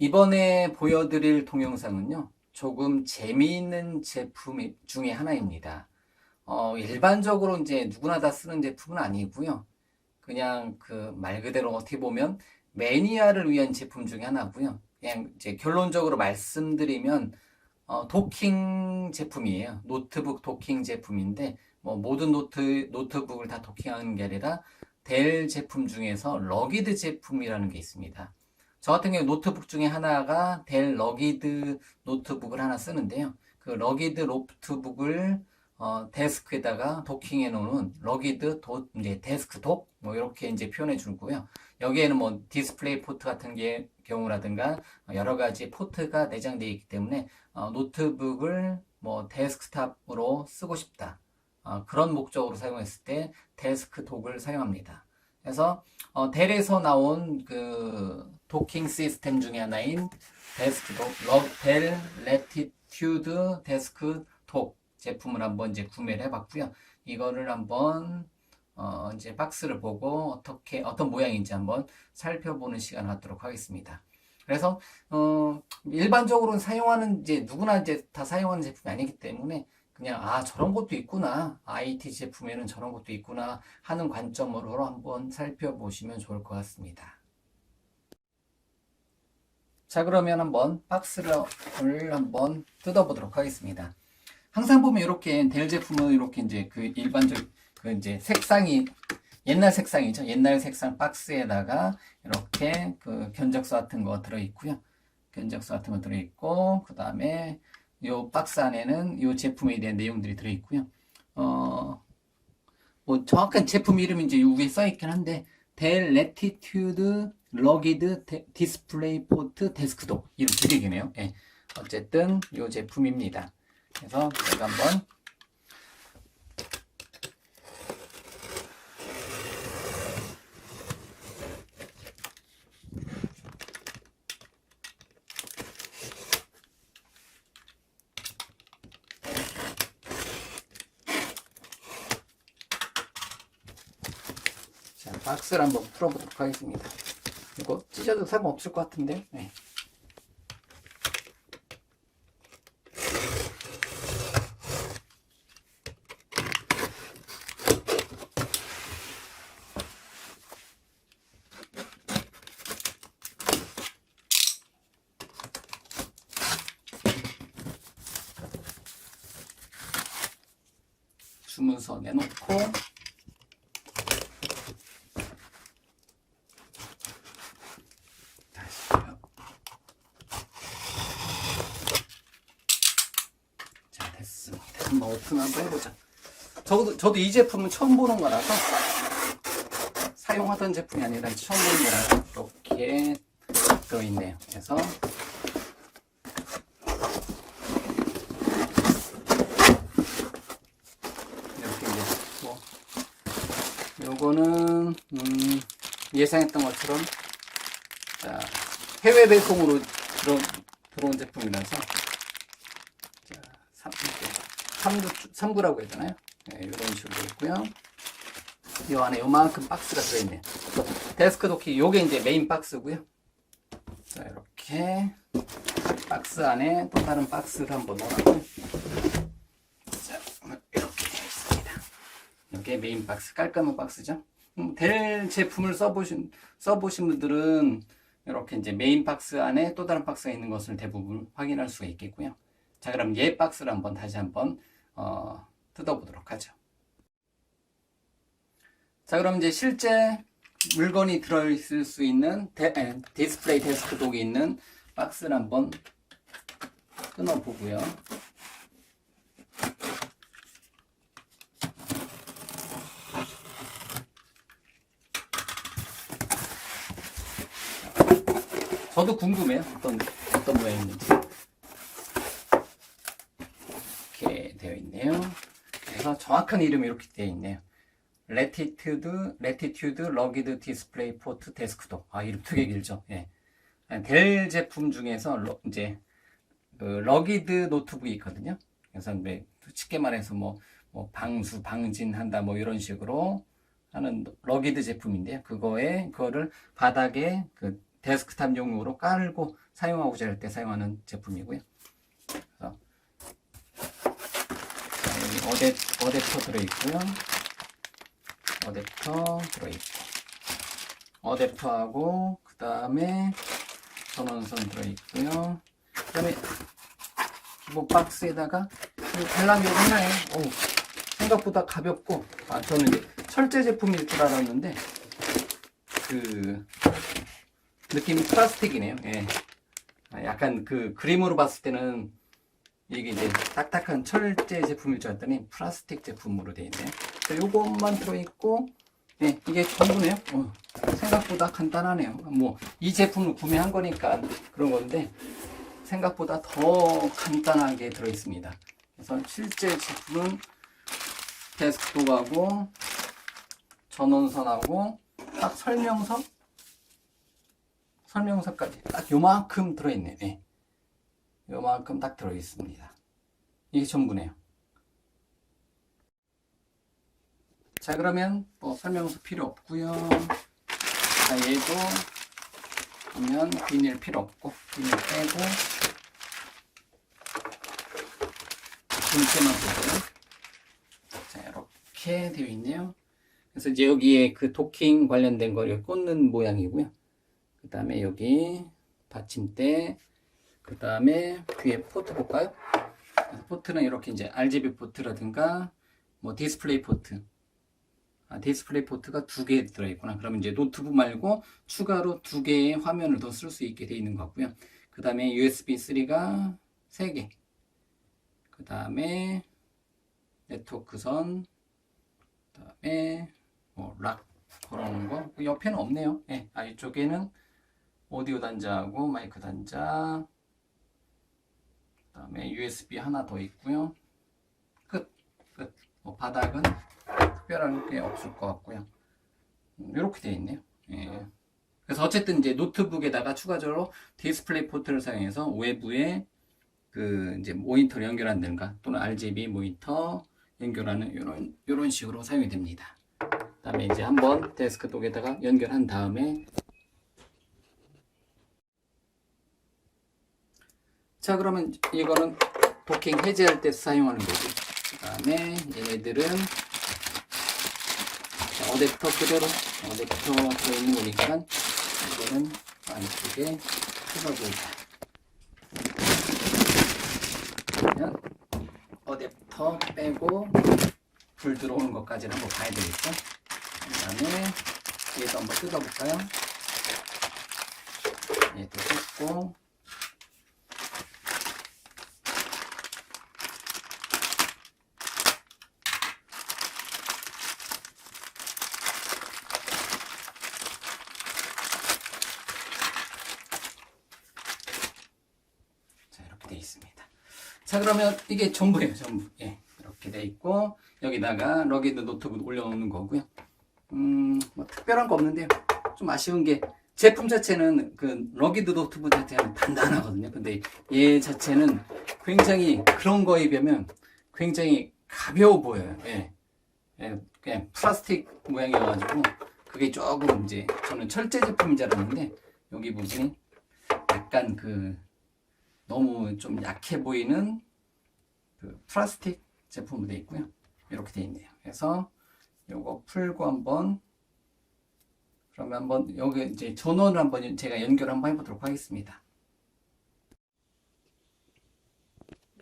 이번에 보여드릴 동영상은요, 조금 재미있는 제품 중에 하나입니다. 어, 일반적으로 이제 누구나 다 쓰는 제품은 아니고요. 그냥 그 말 그대로 어떻게 보면 매니아를 위한 제품 중에 하나고요. 그냥 이제 결론적으로 말씀드리면 어, 도킹 제품이에요. 노트북 도킹 제품인데 뭐 모든 노트 노트북을 다 도킹하는 게 아니라 델 제품 중에서 러기드 제품이라는 게 있습니다. 저 같은 경우 노트북 중에 하나가 델 러기드 노트북을 하나 쓰는데요. 그 러기드 노트북을 어, 데스크에다가 도킹해 놓은 러기드 도, 이제 데스크톱 뭐 이렇게 이제 표현해 주고요. 여기에는 뭐 디스플레이 포트 같은 게 경우라든가 여러 가지 포트가 내장되어 있기 때문에 어, 노트북을 뭐 데스크탑으로 쓰고 싶다. 어, 그런 목적으로 사용했을 때 데스크톱을 사용합니다. 그래서 어, 델에서 나온 그 도킹 시스템 중에 하나인 데스크톱, 러, 델 레티튜드 데스크톱 제품을 한번 이제 구매를 해봤고요. 이거를 한번 어, 이제 박스를 보고 어떻게 어떤 모양인지 한번 살펴보는 시간 을 갖도록 하겠습니다. 그래서 어, 일반적으로 사용하는 이제 누구나 이제 다 사용하는 제품이 아니기 때문에 그냥 아 저런 것도 있구나 IT 제품에는 저런 것도 있구나 하는 관점으로 한번 살펴보시면 좋을 것 같습니다. 자 그러면 한번 박스를 한번 뜯어보도록 하겠습니다. 항상 보면 이렇게 델 제품은 이렇게 이제 그 일반적 그 이제 색상이 옛날 색상이죠. 옛날 색상 박스에다가 이렇게 그 견적서 같은 거 들어 있고요. 견적서 같은 거 들어 있고 그 다음에 요 박스 안에는 요 제품에 대한 내용들이 들어 있고요. 어, 뭐 정확한 제품 이름이 이제 여기에 써 있긴 한데 델 레티튜드 러기드 디스플레이 포트 데스크톱 이름 되게 기네요. 예. 어쨌든 요 제품입니다. 그래서 제가 한번 자, 박스를 한번 풀어보도록 하겠습니다. 이거 찢어도 상관없을 것 같은데. 네. 주문서 내놓고 다시요. 자 됐습니다. 한번 오픈 한번 해보자. 저도 저도 이 제품은 처음 보는 거라서 사용하던 제품이 아니라 처음 보는 거라서 이렇게 들어있네요. 그래서 이렇게 이제 뭐 요거는 음, 예상했던 것처럼 자, 해외 배송으로 들어, 들어온 제품이라서 자, 3, 3구, 3구라고 해야 되나요? 네, 이런 식으로 있고요. 이 안에 요만큼 박스가 들어있네요. 데스크 도킹 요게 이제 메인 박스고요. 자, 이렇게 박스 안에 또 다른 박스를 한번 넣어놨고요. 자, 이렇게 있습니다. 이게 메인 박스, 깔끔한 박스죠. 음, 델 제품을 써보신, 써보신 분들은 이렇게 이제 메인 박스 안에 또 다른 박스가 있는 것을 대부분 확인할 수가 있겠고요. 자, 그럼 얘 박스를 한번 다시 한번, 어, 뜯어보도록 하죠. 자, 그럼 이제 실제 물건이 들어있을 수 있는 데, 에, 디스플레이 데스크독이 있는 박스를 한번 끊어보고요. 저도 궁금해요. 어떤, 어떤 모양인지. 이렇게 되어 있네요. 그래서 정확한 이름이 이렇게 되어 있네요. 레티튜드, 레티튜드, 러기드 디스플레이 포트 데스크톱. 아, 이름 되게 길죠. 예. 델 제품 중에서 러, 이제 그 러기드 노트북이 있거든요. 그래서 네, 쉽게 말해서 뭐, 뭐 방수, 방진한다 뭐 이런 식으로 하는 러기드 제품인데요. 그거에 그거를 바닥에 그 데스크탑용으로 깔고 사용하고자 할 때 사용하는 제품이고요. 그래서 자, 여기 어댑, 어댑터 들어있고요. 어댑터 들어있고 어댑터하고 그 다음에 전원선 들어있고요. 그 다음에 기본 박스에다가 이 달랑이 하나에 오, 생각보다 가볍고 아 저는 철제 제품일 줄 알았는데 그 느낌이 플라스틱이네요. 예. 아, 약간 그 그림으로 봤을 때는 이게 이제 딱딱한 철제 제품일 줄 알았더니 플라스틱 제품으로 되어 있네요. 요것만 들어있고 예, 이게 전부네요. 어, 생각보다 간단하네요. 뭐 이 제품을 구매한 거니까 그런 건데 생각보다 더 간단하게 들어있습니다. 그래서 실제 제품은 데스크톱하고 전원선하고 딱 설명서 설명서까지 딱 요만큼 들어있네요. 예. 요만큼 딱 들어있습니다. 이게 전부네요. 자 그러면 뭐 설명서 필요 없고요. 자 얘도 보면 비닐 필요 없고 비닐 빼고 본체만 보고요. 자 이렇게 되어 있네요. 그래서 이제 여기에 그 도킹 관련된 거 여기 꽂는 모양이고요. 그 다음에 여기 받침대, 그 다음에 뒤에 포트 볼까요? 포트는 이렇게 이제 RGB 포트라든가 뭐 디스플레이 포트. 아, 디스플레이 포트가 두 개 들어있구나. 그러면 이제 노트북 말고 추가로 두 개의 화면을 더 쓸 수 있게 되어 있는 것 같고요. 그 다음에 USB 3가 세 개. 그 다음에 네트워크선, 그 다음에 뭐락 걸어놓은 거. 그 옆에는 없네요. 예, 아 이쪽에는 오디오 단자하고 마이크 단자. 그 다음에 USB 하나 더 있고요. 끝, 끝. 뭐 바닥은 특별한 게 없을 것 같고요. 이렇게 되어 있네요. 예. 그래서 어쨌든 이제 노트북에다가 추가적으로 디스플레이 포트를 사용해서 외부에 그 이제 모니터를 연결한다든가 또는 RGB 모니터 연결하는 이런 이런 식으로 사용이 됩니다. 그다음에 이제 한번 데스크톡에다가 연결한 다음에 자 그러면 이거는 도킹 해제할 때 사용하는 거고 그다음에 얘네들은 자, 어댑터 그대로 어댑터 들어있는 거니까 이거는 안쪽에 뜯어보자 그러면 어댑터 빼고 불 들어오는 것까지는 한번 봐야 되겠죠? 그 다음에 얘도 한번 뜯어볼까요? 얘도 뜯고 자 이렇게 되어 있습니다. 자 그러면 이게 전부예요 전부. 예 이렇게 되어 있고 여기다가 러기드 노트북 올려놓는 거고요. 음뭐 특별한 거 없는데요. 좀 아쉬운 게 제품 자체는 그 러기드 노트북 자체는 단단하거든요. 근데 얘 자체는 굉장히 그런 거에 비하면 굉장히 가벼워 보여요. 예. 예, 그냥 플라스틱 모양이어가지고 그게 조금 이제 저는 철제 제품인 줄 알았는데 여기 부분이 약간 그 너무 좀 약해 보이는 그 플라스틱 제품으로 되어 있고요. 이렇게 되어 있네요. 그래서 요거 풀고 한번 그러면 한번 여기 이제 전원을 한번 제가 연결 한번 해보도록 하겠습니다.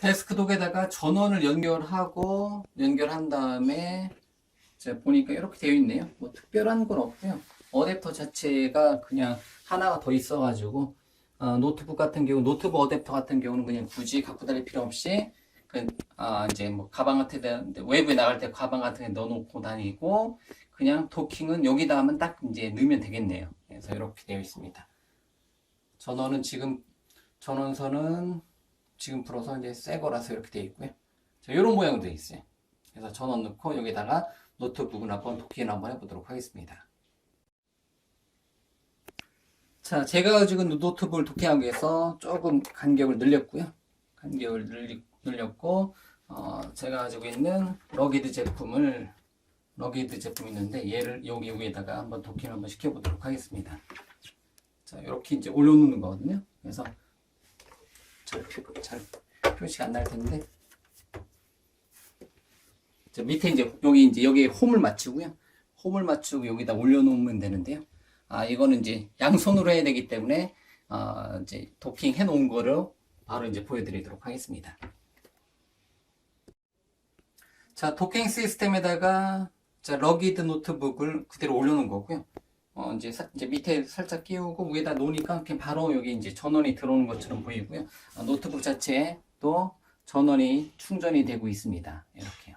데스크톡에다가 전원을 연결하고 연결한 다음에 제가 보니까 이렇게 되어 있네요. 뭐 특별한 건 없고요. 어댑터 자체가 그냥 하나가 더 있어가지고 어, 노트북 같은 경우 노트북 어댑터 같은 경우는 그냥 굳이 갖고 다닐 필요 없이 그, 아, 이제 뭐 가방 같은 데 외부에 나갈 때 가방 같은 데 넣어놓고 다니고 그냥 도킹은 여기다 하면 딱 이제 넣으면 되겠네요. 그래서 이렇게 되어 있습니다. 전원은 지금 전원선은 지금 풀어서 이제 새 거라서 이렇게 되어 있고요. 자, 이런 되어 있어요. 그래서 전원 넣고 여기다가 노트북을 한번 도킹을 한번 해보도록 하겠습니다. 자, 제가 지금 노트북을 도킹하기 위해서 조금 간격을 늘렸고요. 간격을 늘리, 늘렸고, 어, 제가 가지고 있는 러기드 제품을, 러기드 제품이 있는데, 얘를 여기 위에다가 한번 도킹을 한번 시켜보도록 하겠습니다. 자, 이렇게 이제 올려놓는 거거든요. 그래서 잘, 표, 잘 표시가 안 날 텐데. 자, 밑에 이제 여기 이제 여기에 홈을 맞추고요. 홈을 맞추고 여기다 올려놓으면 되는데요. 아, 이거는 이제 양손으로 해야 되기 때문에 아, 이제 도킹 해 놓은 거를 바로 이제 보여드리도록 하겠습니다. 자, 도킹 시스템에다가 자, 러기드 노트북을 그대로 올려놓은 거고요. 어, 이제, 사- 이제 밑에 살짝 끼우고 위에다 놓으니까 그냥 바로 여기 이제 전원이 들어오는 것처럼 보이고요. 아, 노트북 자체에 또 전원이 충전이 되고 있습니다. 이렇게요.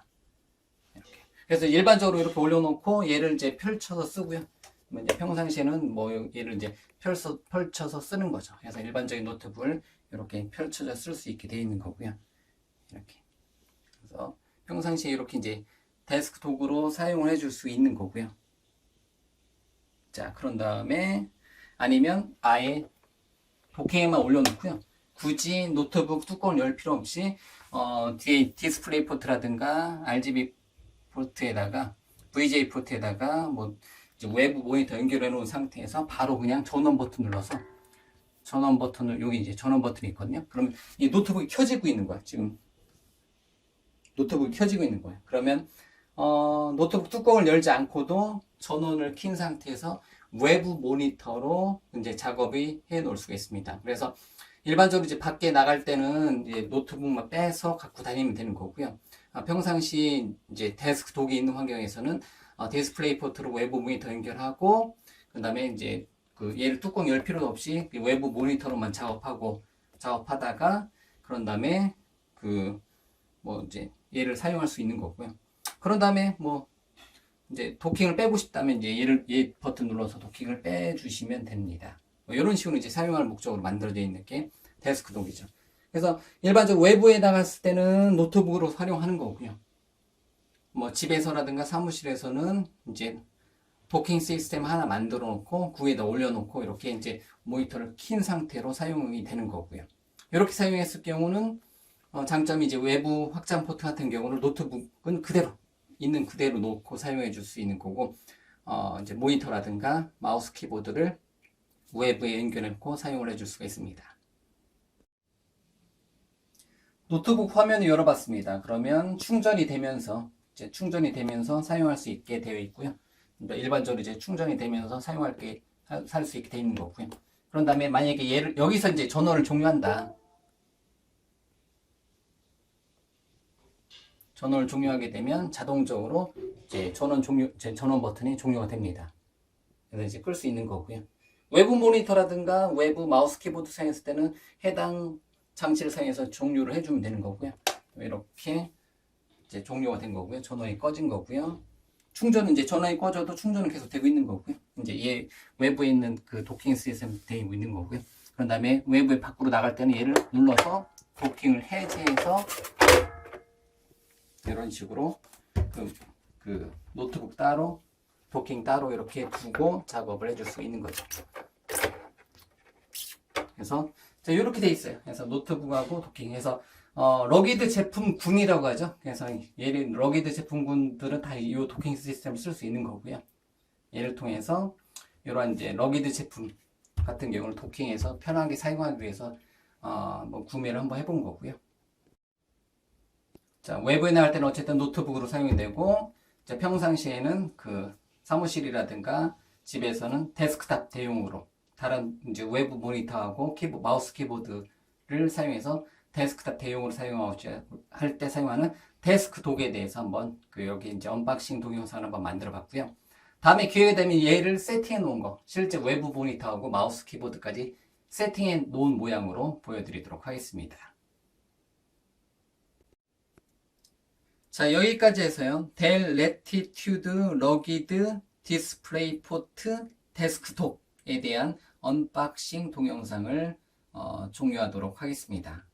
이렇게. 그래서 일반적으로 이렇게 올려놓고 얘를 이제 펼쳐서 쓰고요. 이제 평상시에는 뭐 얘를 이제 펼쳐, 펼쳐서 쓰는 거죠. 그래서 일반적인 노트북을 이렇게 펼쳐져 쓸수 있게 되어 있는 거고요. 이렇게. 그래서 평상시에 이렇게 이제 데스크톱으로 사용을 해줄 수 있는 거고요. 자, 그런 다음에 아니면 아예 도킹에만 올려놓고요. 굳이 노트북 뚜껑을 열 필요 없이 어, 뒤에 디스플레이 포트라든가 RGB 포트에다가 VJ 포트에다가 뭐 외부 모니터 연결해 놓은 상태에서 바로 그냥 전원 버튼 눌러서 전원 버튼을 여기 이제 전원 버튼이 있거든요. 그러면 이 노트북이 켜지고 있는 거야. 지금 노트북이 켜지고 있는 거예요. 그러면 어, 노트북 뚜껑을 열지 않고도 전원을 킨 상태에서 외부 모니터로 이제 작업이 해 놓을 수가 있습니다. 그래서 일반적으로 이제 밖에 나갈 때는 노트북만 빼서 갖고 다니면 되는 거고요. 아, 평상시 이제 데스크톡이 있는 환경에서는 어, 디스플레이 포트로 외부 모니터 연결하고 그 다음에 이제 그 얘를 뚜껑 열 필요도 없이 그 외부 모니터로만 작업하고 작업하다가 그런 다음에 그 뭐 이제 얘를 사용할 수 있는 거고요. 그런 다음에 뭐 이제 도킹을 빼고 싶다면 이제 얘를 얘 버튼 눌러서 도킹을 빼주시면 됩니다. 뭐 이런 식으로 이제 사용할 목적으로 만들어져 있는 게 데스크톱이죠. 그래서 일반적으로 외부에 나갔을 때는 노트북으로 활용하는 거고요. 뭐 집에서라든가 사무실에서는 이제 도킹 시스템 하나 만들어 놓고 구에다 올려 놓고 이렇게 이제 모니터를 킨 상태로 사용이 되는 거고요. 이렇게 사용했을 경우는 어, 장점이 이제 외부 확장 포트 같은 경우는 노트북은 그대로 있는 그대로 놓고 사용해 줄 수 있는 거고 어, 이제 모니터라든가 마우스 키보드를 외부에 연결해 놓고 사용을 해줄 수가 있습니다. 노트북 화면을 열어봤습니다. 그러면 충전이 되면서 이제 충전이 되면서 사용할 수 있게 되어 있고요. 일반적으로 이제 충전이 되면서 사용할 게 살 수 있게 되어 있는 거고요. 그런 다음에 만약에 얘를 여기서 이제 전원을 종료한다. 전원을 종료하게 되면 자동적으로 이제 전원 종료 제 전원 버튼이 종료가 됩니다. 그래서 이제 끌 수 있는 거고요. 외부 모니터라든가 외부 마우스 키보드 사용했을 때는 해당 장치를 사용해서 종료를 해주면 되는 거고요. 이렇게 이제 종료가 된 거고요. 전원이 꺼진 거고요. 충전은 이제 전원이 꺼져도 충전은 계속 되고 있는 거고요. 이제 얘 외부에 있는 그 도킹 시스템 되고 있는 거고요. 그런 다음에 외부에 밖으로 나갈 때는 얘를 눌러서 도킹을 해제해서 이런 식으로 그, 그 노트북 따로 도킹 따로 이렇게 두고 작업을 해줄 수 있는 거죠. 그래서 자, 이렇게 돼 있어요. 그래서 노트북하고 도킹해서 어, 러기드 제품군이라고 하죠. 그래서 얘를 러기드 제품군들은 다 이 도킹 시스템을 쓸 수 있는 거고요. 얘를 통해서 이러한 이제 러기드 제품 같은 경우는 도킹해서 편하게 사용하기 위해서 어, 뭐 구매를 한번 해본 거고요. 자, 외부에 나갈 때는 어쨌든 노트북으로 사용이 되고, 자, 평상시에는 그 사무실이라든가 집에서는 데스크탑 대용으로 다른 이제 외부 모니터하고 키보, 마우스 키보드를 사용해서 데스크탑 대용으로 사용할 때 사용하는 데스크 독에 대해서 한번 그 여기 이제 언박싱 동영상을 한번 만들어 봤고요. 다음에 기회가 되면 얘를 세팅해 놓은 거, 실제 외부 모니터하고 마우스 키보드까지 세팅해 놓은 모양으로 보여드리도록 하겠습니다. 자, 여기까지 해서요. 델 레티튜드 러기드 디스플레이 포트 데스크톱에 대한 언박싱 동영상을 어, 종료하도록 하겠습니다.